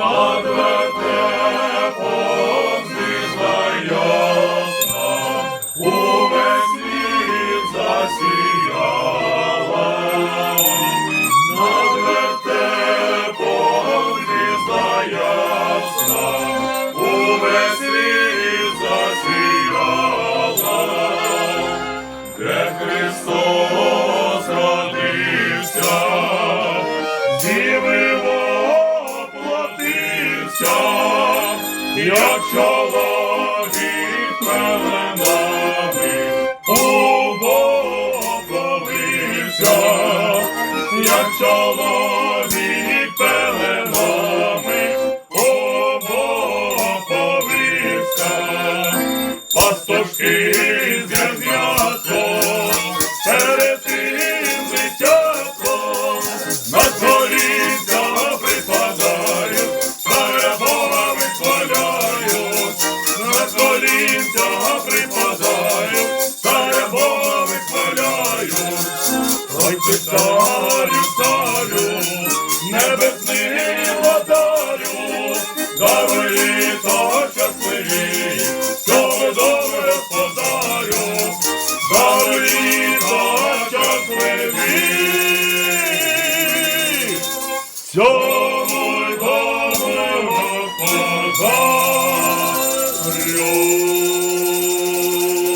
Mother. Як чоловік пеленами убоговився, як чоловік пеленами пастушки Ой ти царю, царю, небесний владарю, даруй та щасливі, що добре подарю, даруй та щасливі.